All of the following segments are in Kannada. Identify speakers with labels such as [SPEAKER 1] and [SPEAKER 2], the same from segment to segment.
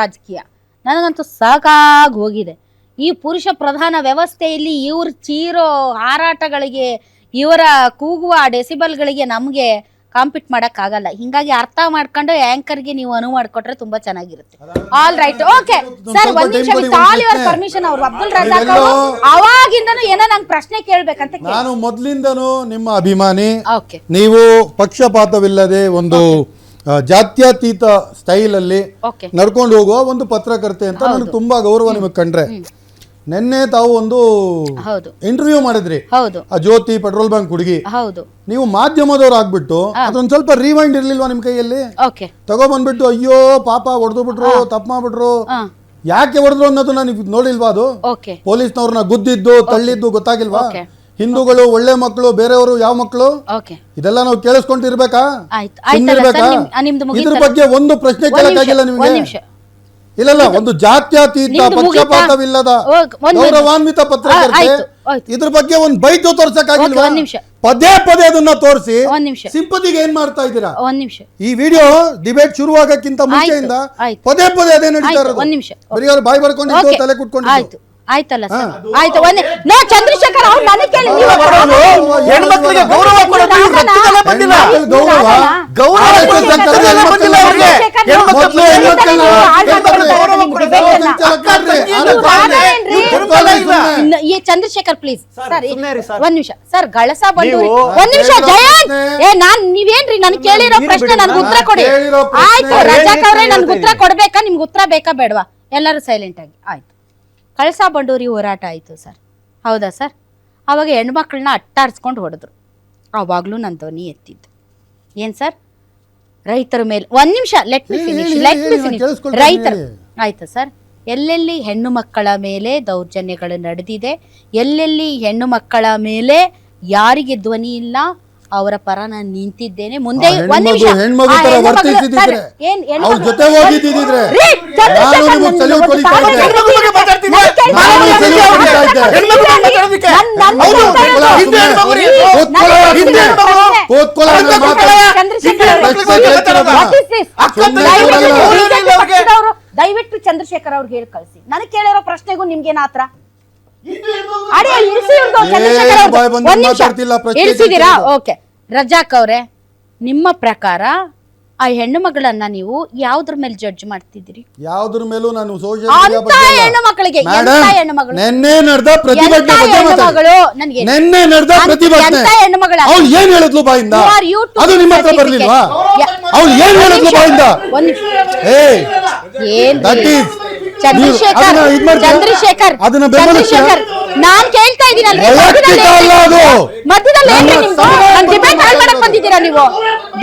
[SPEAKER 1] ರಾಜಕೀಯ. ನನಗಂತೂ ಸಾಕಾಗಿ ಹೋಗಿದೆ. ಈ ಪುರುಷ ಪ್ರಧಾನ ವ್ಯವಸ್ಥೆಯಲ್ಲಿ ಇವ್ರ ಚೀರೋ ಹಾರಾಟಗಳಿಗೆ ಇವರ ಕೂಗುವ ಡೆಸಿಬಲ್ಗಳಿಗೆ ನಮಗೆ ಕಾಂಪೀಟ್ ಆಗಲ್ಲ ಹಿಂಗಾಗಿ ಅರ್ಥ ಮಾಡ್ಕೊಂಡು ಆಂಕರ್ಗೆ ನೀವು ಅನುವು ಮಾಡಿಕೊಟ್ರೆ ತುಂಬಾ ಚೆನ್ನಾಗಿರುತ್ತೆ. ಆಲ್ ರೈಟ್ ಓಕೆ ಸರ್ ಒಂದ್ ನಿಮಿಷ ಪರ್ಮಿಷನ್ ಅವ್ರು ಅಬ್ದುಲ್ ರಜಾಕ್ ಅವರು ಅವಾಗಿಂದನೂ ಏನೋ ನಂಗೆ ಪ್ರಶ್ನೆ ಕೇಳ್ಬೇಕಂತ ಕೇಳಿ
[SPEAKER 2] ನಾನು ಮೊದ್ಲಿಂದನೂ ನಿಮ್ಮ ಅಭಿಮಾನಿ.
[SPEAKER 1] ಓಕೆ
[SPEAKER 2] ನೀವು ಪಕ್ಷಪಾತವಿಲ್ಲದೆ ಒಂದು ಜಾತ್ಯತೀತ ಸ್ಟೈಲ್ ಅಲ್ಲಿ
[SPEAKER 1] ಓಕೆ.
[SPEAKER 2] ನಡ್ಕೊಂಡು ಹೋಗುವ ಒಂದು ಪತ್ರಕರ್ತೆ ಅಂತ ನನಗೆ ತುಂಬಾ ಗೌರವ ನಿಮಗೆ ಕಂಡ್ರೆ. ನಿನ್ನೆ ತಾವು ಒಂದು ಇಂಟರ್ವ್ಯೂ ಮಾಡಿದ್ರಿ. ಆ ಜ್ಯೋತಿ ಪೆಟ್ರೋಲ್ ಬ್ಯಾಂಕ್ ಹುಡುಗಿ. ನೀವು ಮಾಧ್ಯಮದವ್ರು ಆಗ್ಬಿಟ್ಟು ಅದೊಂದ್ ಸ್ವಲ್ಪ ರಿವೈಂಡ್ ಇರ್ಲಿಲ್ವಾ ನಿಮ್ ಕೈಯಲ್ಲಿ?
[SPEAKER 1] ತಗೋ
[SPEAKER 2] ತಗೊಬಂದ್ಬಿಟ್ಟು ಅಯ್ಯೋ ಪಾಪ ಹೊಡೆದು ಬಿಟ್ರು ತಪ್ಪು ಮಾಡ್ಬಿಟ್ರು. ಯಾಕೆ ಹೊಡೆದ್ರು ಅನ್ನೋದನ್ನ ನಾನು ನೋಡಿಲ್ವಾ ಅದು? ಪೊಲೀಸ್ನವ್ರನ್ನ ಗುದ್ದಿದ್ದು ತಳ್ಳಿದ್ದು ಗೊತ್ತಾಗಿಲ್ವಾ. ಹಿಂದೂಗಳು ಒಳ್ಳೆ ಮಕ್ಕಳು ಬೇರೆಯವರು ಯಾವ ಮಕ್ಕಳು
[SPEAKER 1] ಓಕೆ
[SPEAKER 2] ಇದೆಲ್ಲ ನಾವು ಕೇಳಿಸ್ಕೊಂಡಿರ್ಬೇಕಾ
[SPEAKER 1] ಆಯ್ತು ಆಯ್ತಲ್ಲ
[SPEAKER 2] ಸುಮ್ನಿರ್ಬೇಕಾ?
[SPEAKER 1] ಸರ್ ನಿಮ್- ನಿಮ್ದು
[SPEAKER 2] ಇದ್ರ
[SPEAKER 1] ಮುಗೀತಲ್ಲ?
[SPEAKER 2] ಬಗ್ಗೆ ಒಂದು ಪ್ರಶ್ನೆ
[SPEAKER 1] ಒಂದ್
[SPEAKER 2] ಕೇಳಕ್ಕಾಗಿಲ್ಲ ನಿಮಗೆ
[SPEAKER 1] ಒಂದ್ ನಿಮಿಷ.
[SPEAKER 2] ಇಲ್ಲಲ್ಲ ಒಂದು ಜಾತ್ಯತೀತ
[SPEAKER 1] ನಿಮ್ದು ಮುಗೀತಾ?
[SPEAKER 2] ಪಕ್ಷಪಾತವಿಲ್ಲದ
[SPEAKER 1] ಓಕ್, ಒಂದ್ ನಿಮಿಷ.
[SPEAKER 2] ಗೌರವಾನ್ವಿತ ಪತ್ರಕರ್ತೆ
[SPEAKER 1] ಆಯ್ತು, ಆಯ್ತು.
[SPEAKER 2] ಇದ್ರ ಬಗ್ಗೆ ಒಂದ್ ಬೈತು ತೋರ್ಸಕ್ಕಾಗಿಲ್ವಾ
[SPEAKER 1] ಆಗಿಲ್ಲ ಒಂದ್ ನಿಮಿಷ.
[SPEAKER 2] ಪದೇ ಪದೇ ಅದನ್ನ ತೋರಿಸಿ
[SPEAKER 1] ಒಂದ್ ನಿಮಿಷ
[SPEAKER 2] ಸಿಂಪತಿಗೆ ಏನ್ ಮಾಡ್ತಾ ಇದ್ದೀರಾ
[SPEAKER 1] ಒಂದ್ ನಿಮಿಷ
[SPEAKER 2] ಈ ವಿಡಿಯೋ ಡಿಬೇಟ್ ಶುರುವಾಗಕ್ಕಿಂತ ಮುಂಚೆಯಿಂದ
[SPEAKER 1] ಆಯ್ತು.
[SPEAKER 2] ಪದೇ ಪದೇ ಅದೇ ನಡೀತಾ
[SPEAKER 1] ಆಯ್ತು,
[SPEAKER 2] ಇರೋದು
[SPEAKER 1] ಒಂದ್ ನಿಮಿಷ.
[SPEAKER 2] ಬರೀ ಅವ್ರು ಬಾಯಿ ಬರ್ಕೊಂಡಿದ್ದು
[SPEAKER 1] ಓಕೆ
[SPEAKER 2] ತಲೆ ಕುಟ್ಕೊಂಡಿದ್ದು
[SPEAKER 1] ಆಯ್ತು ಆಯ್ತಲ್ಲ ಸರ್? ಆಯ್ತು ಒಂದೇ ನೋ ಚಂದ್ರಶೇಖರ್ ಅವ್ರು ನನಗೆ ಕೇಳಿ ನೀವು
[SPEAKER 3] ಹೆಣ್ಮಕ್ಳಿಗೆ ಗೌರವ ಕೊಡೋದು. ರಕ್ತದಲ್ಲೇ ಬಂದಿಲ್ಲ.
[SPEAKER 2] ಗೌರವ
[SPEAKER 3] ಗೌರವ ಬಂದಿಲ್ಲ ಅವ್ರಿಗೆ.
[SPEAKER 2] ಹೆಣ್ಮಕ್ಳು
[SPEAKER 3] ಗೌರವ
[SPEAKER 1] ಈ ಚಂದ್ರಶೇಖರ್ ಪ್ಲೀಸ್ ಸರ್. ಒಂದ್ ನಿಮಿಷ. ಸರ್ ಗಳಸ
[SPEAKER 3] ಬಂದು
[SPEAKER 1] ಒಂದ್ ನಿಮಿಷ ಜಯಂತ್! ಏ ನಾನ್ ನೀವೇನ್ರಿ? ನನ್ ಕೇಳಿರೋ ಪ್ರಶ್ನೆ ನನ್ಗೆ ಉತ್ತರ ಕೊಡಿ. ಆಯ್ತು ರಜಾಕ್ ಅವ್ರೆ ನನ್ಗೆ ಉತ್ತರ? ಕೊಡ್ಬೇಕಾ? ನಿಮ್ಗೆ ಉತ್ತರ ಬೇಕಾ ಬೇಡವಾ? ಎಲ್ಲರೂ ಸೈಲೆಂಟ್ ಆಗಿ ಆಯ್ತು ಕಳಸಾ ಬಂಡೂರಿ ಹೋರಾಟ ಆಯ್ತು ಸರ್. ಹೌದಾ ಸರ್? ಅವಾಗ ಹೆಣ್ಮಕ್ಳನ್ನ ಅಟ್ಟಾಡ್ಸ್ಕೊಂಡು ಹೊಡೆದ್ರು. ಆವಾಗಲೂ ನನ್ನ ಧ್ವನಿ ಎತ್ತಿದ್ದು. ಏನ್ ಸರ್? ರೈತರ ಮೇಲೆ ಒಂದು ನಿಮಿಷ let me finish let me finish ರೈತರು.
[SPEAKER 2] ಹೇಳಿ.
[SPEAKER 1] ಸರ್? ಎಲ್ಲೆಲ್ಲಿ ಹೆಣ್ಣು ಮಕ್ಕಳ ಮೇಲೆ ದೌರ್ಜನ್ಯಗಳು ನಡೆದಿದೆ ಎಲ್ಲೆಲ್ಲಿ ಹೆಣ್ಣು ಮಕ್ಕಳ ಮೇಲೆ ಯಾರಿಗೆ ಧ್ವನಿ ಇಲ್ಲ ಅವರ ಪರ ನಾನು ನಿಂತಿದ್ದೇನೆ. ಮುಂದೆ ಒಂದ್ ನಿಮಿಷ. ಏನ್
[SPEAKER 2] ನಿಮಗೆ
[SPEAKER 1] ದಯವಿಟ್ಟು ಚಂದ್ರಶೇಖರ್ ಅವ್ರಿಗೆ ಹೇಳಿ ಕಳಿಸಿ. ನನಗೆ ಕೇಳಿರೋ ಪ್ರಶ್ನೆಗೂ ನಿಮ್ಗೇನ ಆತ್ರ. ಓಕೆ. ರಜಾಕ್ ಅವ್ರೆ ನಿಮ್ಮ ಪ್ರಕಾರ ಆ ಹೆಣ್ಣು ಮಗಳನ್ನ ನೀವು ಯಾವ್ದ್ರ ಮೇಲೆ ಜಡ್ಜ್ ಮಾಡ್ತಿದ್ದೀರಿ?
[SPEAKER 2] ಯಾವ್ದ್ರ ಮೇಲೂ ನಾನು ಸೋಷಿಯಲ್
[SPEAKER 1] ಅಂತ ಹೆಣ್ಣು ಮಕ್ಕಳಿಗೆ ಎಂತ ಹೆಣ್ಣು ಮಗಳು?
[SPEAKER 2] ನೆನ್ನೆ ನಡೆದ ಪ್ರತಿಭಟನೆ
[SPEAKER 1] ಎಂತ
[SPEAKER 2] ಬಗ್ಗೆ
[SPEAKER 1] ಹೆಣ್ಣು
[SPEAKER 2] ಮಾತಾಡಿ.
[SPEAKER 1] ಮಗಳು ನನ್ಗೆ?
[SPEAKER 2] ನೆನ್ನೆ ನಡೆದ
[SPEAKER 1] ಅಂತ
[SPEAKER 2] ಪ್ರತಿಭಟನೆ.
[SPEAKER 1] ಎಂತ ಹೆಣ್ಣು ಮಗಳ?
[SPEAKER 2] ಅವ್ಳು ಏನ್ ಹೇಳಿದ್ಲು ಬಾಯಿಂದ?
[SPEAKER 1] You are you to
[SPEAKER 2] ಅದು ನಿಮ್ಮ ಹತ್ರ
[SPEAKER 1] certificate.
[SPEAKER 2] ಬರ್ಲಿಲ್ವಾ?
[SPEAKER 1] ಯಾ-
[SPEAKER 2] ಅವ್ಳು ಏನ್ ಹೇಳಿದ್ಲು ಬಾಯಿಂದ?
[SPEAKER 1] ಒಂದ್ ನಿಮಿಷ.
[SPEAKER 2] ಏ
[SPEAKER 1] ಏನ್ ರೀ? ಚಂದ್ರಶೇಖರ್ ಚಂದ್ರಶೇಖರ್? ಚಂದ್ರಶೇಖರ್ ನಾನ್ ಕೇಳ್ತಾ
[SPEAKER 2] ವೈಯಕ್ತಿಕ
[SPEAKER 1] ಮಧ್ಯದಲ್ಲಿ ಡಿಬೇಟ್ ಹಾಳು ಮಾಡಕ್ ಬಂದಿದ್ದೀರಾ ನೀವು?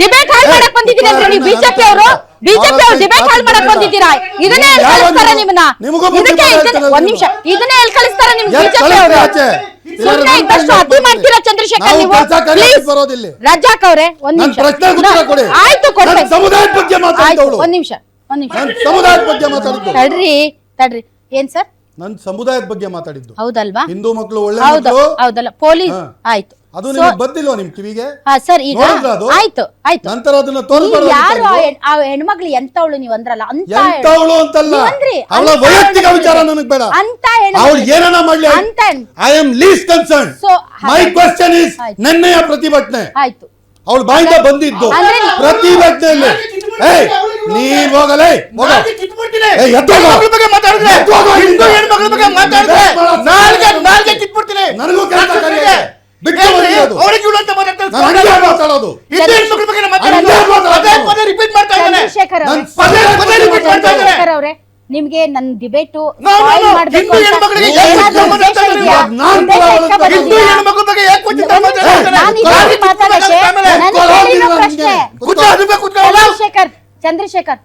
[SPEAKER 1] ಡಿಬೇಟ್ ಹಾಳು ಮಾಡಕ್ ಬಂದಿದ್ದೀರಾ ಅಂದ್ರೆ ನೀವು ಬಿಜೆಪಿ ಅವರು? ಬಿಜೆಪಿ ಅವರು ಡಿಬೇಟ್ ಹಾಳು ಮಾಡಕ್ ಬಂದಿದ್ದೀರಾ? ಇದನ್ನೇ ಹೇಳ್ ಕಳಿಸ್ತಾರ
[SPEAKER 2] ನಿಮಗೂ ಬುದ್ಧಿ
[SPEAKER 1] ಇದಕ್ಕೆ ಒಂದ್ ನಿಮಿಷ. ಇದನ್ನೇ ಹೇಳ್ ಕಳಿಸ್ತಾರ ನಿಮ್
[SPEAKER 2] ಎಲ್ಲಿ
[SPEAKER 1] ಬಿಜೆಪಿ ಅವರು? ಸುಮ್ಮನೆ ಇದ್ದಷ್ಟು ಅತಿ ಮಾಡ್ತೀರಾ ಚಂದ್ರಶೇಖರ್
[SPEAKER 2] ನಾವು. ಬರೋದಿಲ್ಲ.
[SPEAKER 1] ರಜಾಕ್ ಅವರೇ ಒಂದ್ ನಿಮಿಷ. ಆಯ್ತು ಕೊಡ್ಬೇಕು. ಒಂದ್ ನಿಮಿಷ. ಒಂದ್ ನಿಮಿಷ.
[SPEAKER 2] ನನ್ನ ಸಮುದಾಯದ ಬಗ್ಗೆ ಮಾತಾಡಿದ್ದು.
[SPEAKER 1] ತಡ್ರಿ ತಡ್ರಿ. ಏನ್ ಸರ್?
[SPEAKER 2] ನನ್ನ ಸಮುದಾಯದ ಬಗ್ಗೆ ಮಾತಾಡಿದ್ದು.
[SPEAKER 1] ಹೌದಲ್ವಾ?
[SPEAKER 2] ಹಿಂದೂ ಮಕ್ಕಳು ಒಳ್ಳೆ
[SPEAKER 1] ಹೌದು
[SPEAKER 2] ಮಕ್ಕಳು
[SPEAKER 1] ಹೌದಲ್ಲ. ಪೊಲೀಸ್.
[SPEAKER 2] ಹಾ.
[SPEAKER 1] ಆಯ್ತು.
[SPEAKER 2] ಅದು ನಿಮಗೆ ಬಂದಿಲ್ವಾ ನಿಮ್ ಕಿವಿಗೆ?
[SPEAKER 1] ಹಾ ಸರ್ ಈಗ
[SPEAKER 2] ನೋಡಿದ್ರಾ ಅದು?
[SPEAKER 1] ಆಯ್ತು ಆಯ್ತು.
[SPEAKER 2] ನಂತರ ಅದನ್ನ
[SPEAKER 1] ನೀವು ಯಾರು ಆ ಹೆಣ್- ಆ ಹೆಣ್ಮಗ್ಳು ಎಂತವಳು ನೀವು ಅಂದ್ರಲ್ಲ? ಅಂತ ಹೆಣ್-
[SPEAKER 2] ಎಂತವಳು ಅಂತಲ್ಲ?
[SPEAKER 1] ನೀವಂದ್ರಿ,
[SPEAKER 2] ಅವಳ
[SPEAKER 1] ಅಂತ
[SPEAKER 2] ವೈಯಕ್ತಿಕ. ವಿಚಾರ ನನಗೆ ಬೇಡ.
[SPEAKER 1] ಅಂತ ಹೆಣ್ಮಗ್ಳು.
[SPEAKER 2] ಅವಳು ಏನನ್ನ ಮಾಡ್ಲಿ?
[SPEAKER 1] ಅಂತ ಹೆಣ್-
[SPEAKER 2] I am least concern
[SPEAKER 1] So,
[SPEAKER 2] my
[SPEAKER 1] ಹಾಗಾದ್ರೆ-
[SPEAKER 2] ಕ್ವಶನ್ ಇಸ್
[SPEAKER 1] ಆಯ್ತು.
[SPEAKER 2] ನೆನ್ನೆಯ ಪ್ರತಿಭಟನೆ.
[SPEAKER 1] ಆಯ್ತು.
[SPEAKER 2] ಅವಳು ಬಾಯಿಂದ ಬಂದಿದ್ದು.
[SPEAKER 1] ಪ್ರತಿ ನೀವು-
[SPEAKER 2] ಪ್ರತಿಭಟನೆಯಲ್ಲಿ ಏಯ್ ನೀನ್ ಹೋಗಲೇ ಹೋಗ ನನಗೂ. ಮಾತಾಡೋದು.
[SPEAKER 3] ಹಿಂದೂ ಹೆಣ್ಮಕ್ಳ ಬಗ್ಗೆ ಮಾತಾಡೋದು. ಪದೇ ಪದೇ ರಿಪೀಟ್ ಮಾಡ್ತಾ ಇದ್ದಾನೆ.
[SPEAKER 2] ನನ್
[SPEAKER 1] ಅವ್ರೆ.
[SPEAKER 3] ಪದೇ ಪದೇ ರಿಪೀಟ್ ಮಾಡ್ತಾ ಇದ್ದಾನೆ.
[SPEAKER 1] ಚಂದ್ರಶೇಖರ್ ಅವ್ರೆ ನಿಮ್ಗೆ ನನ್ನ ಡಿಬೇಟು
[SPEAKER 3] No,
[SPEAKER 1] ಚಂದ್ರಶೇಖರ್ ಚಂದ್ರಶೇಖರ್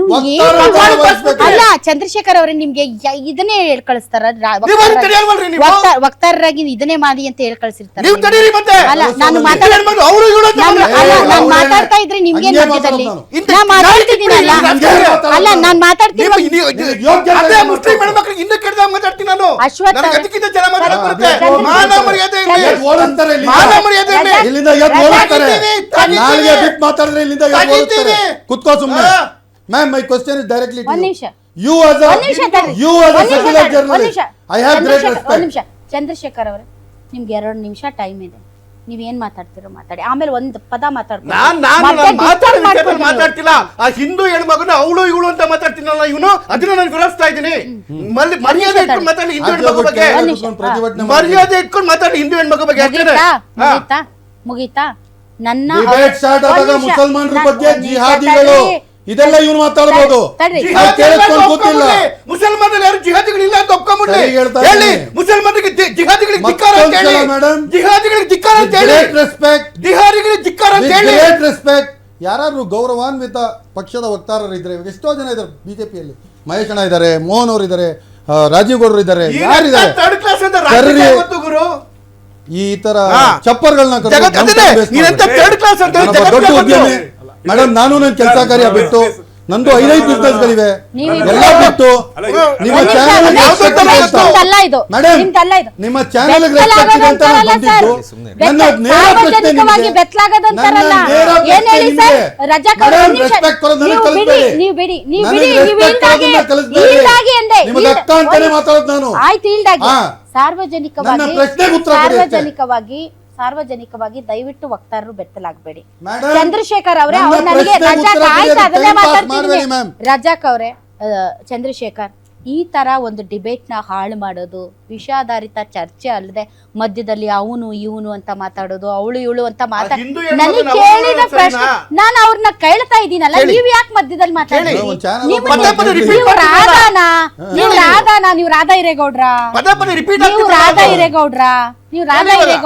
[SPEAKER 1] ಇನ್ನು ಏನ್
[SPEAKER 2] ವಹಿಸ್ಬೇಕು.
[SPEAKER 1] ಅಲ್ಲ ಚಂದ್ರಶೇಖರ್ ಅವ್ರೇ ನಿಮ್ಗೆ ಯ- ಇದನ್ನೇ ಹೇಳ್ ಕಳಿಸ್ತಾರ
[SPEAKER 3] ನೀವು ಅದನ್ನ ತಡೆಯಲ್ವಲ್ರಿ ನೀವು?
[SPEAKER 1] ವಕ್ತಾರರಾಗಿ ಇದನ್ನೇ ಮಾಡಿ ಅಂತ ಹೇಳ್ ಕಳಿಸಿರ್ತಾರೆ
[SPEAKER 3] ನೀವು ತಡೀರಿ ಮತ್ತೆ
[SPEAKER 1] ಅಲ್ಲ ನಾನು
[SPEAKER 2] ನೀವು
[SPEAKER 1] ಮಾತಾಡ
[SPEAKER 3] ಹೆಣ್ಮಕ್ಳು ಅವ್ರು ಇವ್ರು ಅಂತ
[SPEAKER 1] ನಾನು
[SPEAKER 3] ಬಂದ್ರೆ-
[SPEAKER 1] ಅಲ್ಲ
[SPEAKER 2] ಏ,
[SPEAKER 1] ನಾನು
[SPEAKER 2] ಅವ್ರೇ-
[SPEAKER 1] ಮಾತಾಡ್ತಾ ಇದ್ರೆ ನಿಮ್ಗೆ
[SPEAKER 2] ಹಂಗೆ
[SPEAKER 1] ಮಧ್ಯದಲ್ಲಿ
[SPEAKER 2] ಮಾತಾಡೋದು
[SPEAKER 3] ಇಂಥ
[SPEAKER 1] ನಾ ಮಾತಾಡ್ತಿದ್ದೀನಲ್ಲ
[SPEAKER 3] ಹಂಗೆ ಮಾತಾಡೋದು
[SPEAKER 1] ಅಲ್ಲ ನಾನ್ ಮಾತಾಡ್ತಿರುವ
[SPEAKER 3] ನೀವು- ನೀವು-
[SPEAKER 2] ನಿನಗೆ ಯೋಗ್ಯತೆ
[SPEAKER 3] ಅದೇ
[SPEAKER 2] ಇಲ್ಲ
[SPEAKER 3] ಮುಸ್ಲಿಂ
[SPEAKER 2] ಮಾತಾಡೋದು.
[SPEAKER 3] ಹೆಣ್ಮಕ್ಳಿಗೆ ಇನ್ನೂ ಕೆಟ್ಟದಾಗ ಮಾತಾಡ್ತೀನಿ ನಾನು
[SPEAKER 1] ಅಶ್ವತ್ಥ
[SPEAKER 3] ನನಗೆ ಅದಕ್ಕಿಂತ ಚೆನ್ನಾಗಿ ಮಾತಾಡಕ್ ಬರುತ್ತೆ
[SPEAKER 2] ಅದೇ
[SPEAKER 3] ಮಾನ ಮರ್ಯಾದೆ ಇರ್ಲಿ.
[SPEAKER 2] ಎದ್ದು ಓಡಿಸ್ತಾರೆ ಇಲ್ಲಿಂದ.
[SPEAKER 3] ಮಾನ ಮರ್ಯಾದೆ ಇರ್ಲಿ.
[SPEAKER 2] ಇಲ್ಲಿಂದ ಎದ್ದು
[SPEAKER 1] ರಜಾ
[SPEAKER 2] ಓಡಿಸ್ತಾರೆ
[SPEAKER 3] ತೆಗಿತೀವಿ, ತೆಗಿತೀವಿ.
[SPEAKER 2] ನಾಲ್ಗೆ ಬಿಟ್ಟು ಮಾತಾಡಿದ್ರೆ ಇಲ್ಲಿಂದ ಎದ್ದು
[SPEAKER 3] ತೆಗಿತೀವಿ.
[SPEAKER 2] ಓಡಿಸ್ತಾರೆ ಕುತ್ಕೋ ಸುಮ್ಮನೆ ಮೈ ಕ್ವಶನ್ ಇಸ್ ಡೈರೆಕ್ಟ್ಲಿ
[SPEAKER 1] ಒಂದ್ ನಿಮಿಷ
[SPEAKER 2] ಯು ಆಸ್
[SPEAKER 1] ಒಂದ್ ನಿಮಿಷ ತಡ್ರಿ.
[SPEAKER 2] ಯು ಆಸ್
[SPEAKER 1] ಒಂದ್ ನಿಮಿಷ
[SPEAKER 2] ಸೆಕ್ಯುಲರ್
[SPEAKER 1] ತಡ್ರಿ. ಒಂದ್ ನಿಮಿಷ.
[SPEAKER 2] Journalist I have great
[SPEAKER 1] Chandrashekar ಒಂದ್
[SPEAKER 2] ರೆಸ್ಪೆಕ್ಟ್
[SPEAKER 1] ನಿಮಿಷ ಚಂದ್ರಶೇಖರ್ ಅವರೇ ನಿಮ್ಗೆ ಎರಡು ನಿಮಿಷ ಟೈಮ್ ಇದೆ. ನೀವೇನ್ ಮಾತಾಡ್ತಿರೋ ಮಾತಾಡಿ. ಆಮೇಲೆ ಒಂದ್ ಪದ ಮಾತಾಡ್ಕೊಂಡು
[SPEAKER 3] ನಾನ್
[SPEAKER 1] ಮತ್ತೆ disturb
[SPEAKER 3] ಮಾತಾಡ್ತಿಲ್ಲ. ಆ ಹಿಂದೂ ಹೆಣ್ಮಗನ ಅವಳು ಇವಳು ಅಂತ ಮಾತಾಡ್ತೀನಲ್ಲ ಇವನು? ಅದನ್ನ ನಾನು ವಿರೋಧಿಸ್ತಾ ಇದ್ದೀನಿ. ಮಲ್ಲಿ- ಮರ್ಯಾದೆ ಇಟ್ಕೊಂಡು ಮಾತಾಡಿ ಹಿಂದೂ ಹೆಣ್ಮಗು ಬಗ್ಗೆ.
[SPEAKER 1] ಒಂದ್ ನಿಮಿಷ.
[SPEAKER 2] ಪ್ರತಿಭಟನೆ
[SPEAKER 3] ಮರ್ಯಾದೆ ಇಟ್ಕೊಂಡು ಮಾತಾಡಿ ಹಿಂದೂ ಹೆಣ್ಮಗು ಬಗ್ಗೆ ಅಷ್ಟೇನೆ
[SPEAKER 1] ಮುಗೀತಾ?
[SPEAKER 3] ಹಾ.
[SPEAKER 1] ಮುಗೀತಾ? ಮುಗೀತಾ? ನನ್ನ
[SPEAKER 2] ಆದಾಗ. ಮುಸಲ್ಮಾನರ ಬಗ್ಗೆ ಜಿಹಾದಿಗಳು. ಇದೆಲ್ಲ ಇವನು
[SPEAKER 3] ಮಾತಾಡಬಹುದು
[SPEAKER 2] ಕೇಳಿಸ್ಕೊಂಡು ಕೂತಿಲ್ಲ.
[SPEAKER 3] ಮುಸಲ್ಮಾನರು ಯಾರು ಜಿಹಾದಿಗಳು ಇಲ್ಲ ಅಂತ ಒಪ್ಕೊಂಡ್ಬಿಡ್ಲಿ. ಹೇಳಿ. ಮುಸಲ್ಮಾನರಿಗೆ ಜಿಹಾದಿಗಳಿಗೆ ಧಿಕ್ಕಾರ ಅಂತ ಹೇಳಿ. ಜಿಹಾದಿಗಳಿಗೆ ಧಿಕ್ಕಾರ ಅಂತ ಹೇಳಿ.
[SPEAKER 2] ರೆಸ್ಪೆಕ್ಟ್
[SPEAKER 3] ಜಿಹಾದಿಗಳಿಗೆ ಧಿಕ್ಕಾರ ಅಂತ ಹೇಳಿ.
[SPEAKER 2] ಗ್ರೇಟ್ ರೆಸ್ಪೆಕ್ಟ್ ಯಾರಾದ್ರೂ ಗೌರವಾನ್ವಿತ ಪಕ್ಷದ ವಕ್ತಾರರು ಇದ್ರೆ ಇವಾಗ ಎಷ್ಟೋ ಜನ ಇದ್ದಾರೆ ಬಿಜೆಪಿಯಲ್ಲಿ. ಮಹೇಶ್ ಅಣ್ಣ ಇದ್ದಾರೆ ಮೋಹನ್ ಅವರು ಇದ್ದಾರೆ ರಾಜೀವ್ ಗೌಡರು ಇದ್ದಾರೆ ಯಾರಿದ್ದಾರೆ
[SPEAKER 3] ಥರ್ಡ್ ಕ್ಲಾಸ್ ಅಂತ ರಾಜಕೀಯ ಗೊತ್ತು ಗುರು?
[SPEAKER 2] ಈ ತರ. ಚಪ್ಪರ್ಗಳನ್ನ ದೊಡ್ಡ ಉದ್ಯಮಿ. ಮೇಡಮ್ ನಾನು ನನ್ನ ಕೆಲಸ ಕಾರ್ಯ ಬಿಟ್ಟು ನಂದು ಐದೈದು ಬಿಸ್ನೆಸ್ ಗಳಿವೆ ಎಲ್ಲ ಬಿಟ್ಟು ನಿಮ್ಮ ಚಾನಲ್. ನಿಮ್ಮ ಚಾನಲ್
[SPEAKER 1] ಸಾರ್ವಜನಿಕವಾಗಿ. ಸಾರ್ವಜನಿಕವಾಗಿ ಸಾರ್ವಜನಿಕವಾಗಿ ದಯವಿಟ್ಟು ವಕ್ತಾರರು ಬೆತ್ತಲಾಗಬೇಡಿ. ಚಂದ್ರಶೇಖರ್ ಅವರೇ ನನಗೆ ರಜಾಕ್ ಆಯ್ತು ಅದನ್ನೇ
[SPEAKER 2] ಮ್ಯಾಮ್.
[SPEAKER 1] ರಜಾಕ್ ಅವರೇ ಚಂದ್ರಶೇಖರ್ ಈ ತರ ಒಂದು ಡಿಬೇಟ್ನ ಹಾಳು ಮಾಡೋದು ವಿಷಾಧಾರಿತ ಚರ್ಚೆ ಅಲ್ಲದೆ ಮಧ್ಯದಲ್ಲಿ ಅವನು ಇವನು ಅಂತ ಮಾತಾಡೋದು ಅವಳು ಇವಳು ಅಂತ
[SPEAKER 3] ಮಾತಾಡ
[SPEAKER 1] ನನಗೆ ಕೇಳಿದ ಪ್ರಶ್ನೆ ನಾನು ಅವ್ರನ್ನ ಕೇಳ್ತಾ ಇದ್ದೀನಲ್ಲ
[SPEAKER 3] ಕೇಳಿ.
[SPEAKER 1] ನೀವ್ ಯಾಕೆ ಮಧ್ಯದಲ್ಲಿ ಮಾತಾಡಿ. ನೀವು ನೀವು? ರಾಧಾನ ನೀವು ರಾಧಾನ ನೀವು ರಾಧಾ
[SPEAKER 3] ಇರೇಗೌಡ್ರ
[SPEAKER 1] ನೀವು ರಾಧಾ ಹಿರೇಗೌಡ್ರ? ನೀವು ರಾಧಾ ಹಿರೇಗೌಡ್ರ?